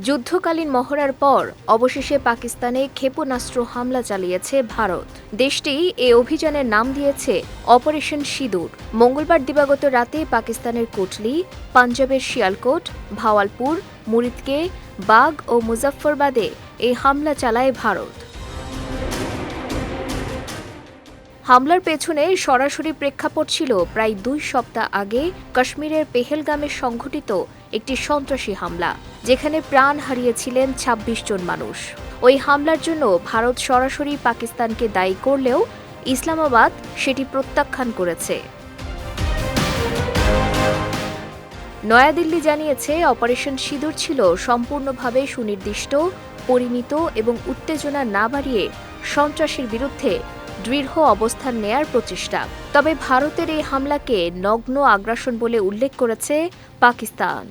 যুদ্ধকালীন মহড়ার পর অবশেষে পাকিস্তানে ক্ষেপণাস্ত্র হামলা চালিয়েছে ভারত। দেশটি এ অভিযানের নাম দিয়েছে অপারেশন সিঁদুর। মঙ্গলবার দিবাগত রাতে পাকিস্তানের কোটলি, পাঞ্জাবের শিয়ালকোট, ভাওয়ালপুর, মুরিদকে বাগ ও মুজাফরবাদে এই হামলা চালায় ভারত। হামলার পেছনে সরাসরি প্রেক্ষাপট ছিল প্রায় দুই সপ্তাহ আগে কাশ্মীরের পেহেলগামে সংঘটিত একটি সন্ত্রাসী হামলা, যেখানে প্রাণ হারিয়েছিলেন ২৬ জন মানুষ। ওই হামলার জন্য ভারত সরাসরি পাকিস্তানকে দায়ী করলেও ইসলামাবাদ সেটি প্রত্যাখ্যান করেছে। নয়াদিল্লি জানিয়েছে, অপারেশন সিঁদুর ছিল সম্পূর্ণভাবে সুনির্দিষ্ট, পরিমিত এবং উত্তেজনা না বাড়িয়ে সন্ত্রাসের বিরুদ্ধে দৃঢ় অবস্থান নেয়ার প্রচেষ্টা। তবে ভারতের এই হামলাকে নগ্ন আগ্রাসন বলে উল্লেখ করেছে পাকিস্তান।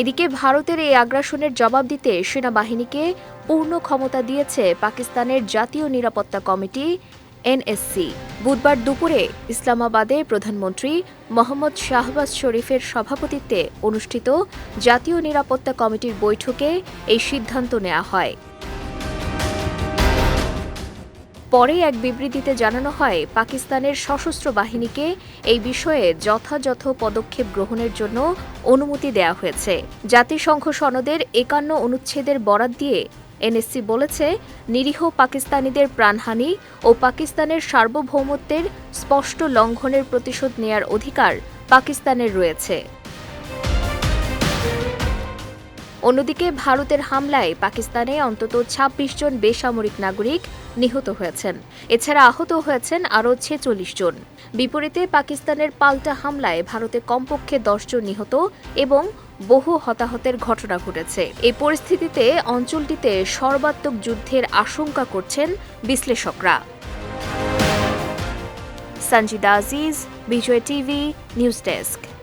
এদিকে ভারতের এই আগ্রাসনের জবাব দিতে সেনাবাহিনীকে পূর্ণ ক্ষমতা দিয়েছে পাকিস্তানের জাতীয় নিরাপত্তা কমিটি, এনএসসি। বুধবার দুপুরে ইসলামাবাদে প্রধানমন্ত্রী মোহাম্মদ শাহবাজ শরীফের সভাপতিত্বে অনুষ্ঠিত জাতীয় নিরাপত্তা কমিটির বৈঠকে এই সিদ্ধান্ত নেওয়া হয়। পরে এক বিবৃতিতে জানানো হয়, পাকিস্তানের সশস্ত্র বাহিনীকে এই বিষয়ে যথাযথ পদক্ষেপ গ্রহণের জন্য অনুমতি দেওয়া হয়েছে। জাতিসংঘ সনদের একান্ন অনুচ্ছেদের বরাত দিয়ে এনএসসি বলেছে, নিরীহ পাকিস্তানিদের প্রাণহানি ও পাকিস্তানের সার্বভৌমত্বের স্পষ্ট লঙ্ঘনের প্রতিশোধ নেয়ার অধিকার পাকিস্তানের রয়েছে। অন্যদিকে ভারতের হামলায় পাকিস্তানে অন্তত ২৬ জন বেসামরিক নাগরিক নিহত হয়েছেন। এছাড়া আহত হয়েছেন আরও ছেচল্লিশ জন। বিপরীতে পাকিস্তানের পাল্টা হামলায় ভারতে কমপক্ষে জন নিহত এবং বহু হতাহতের ঘটনা ঘটেছে। এই পরিস্থিতিতে অঞ্চলটিতে সর্বাত্মক যুদ্ধের আশঙ্কা করছেন বিশ্লেষকরা। Sanjida Aziz, Bijoy TV, news desk.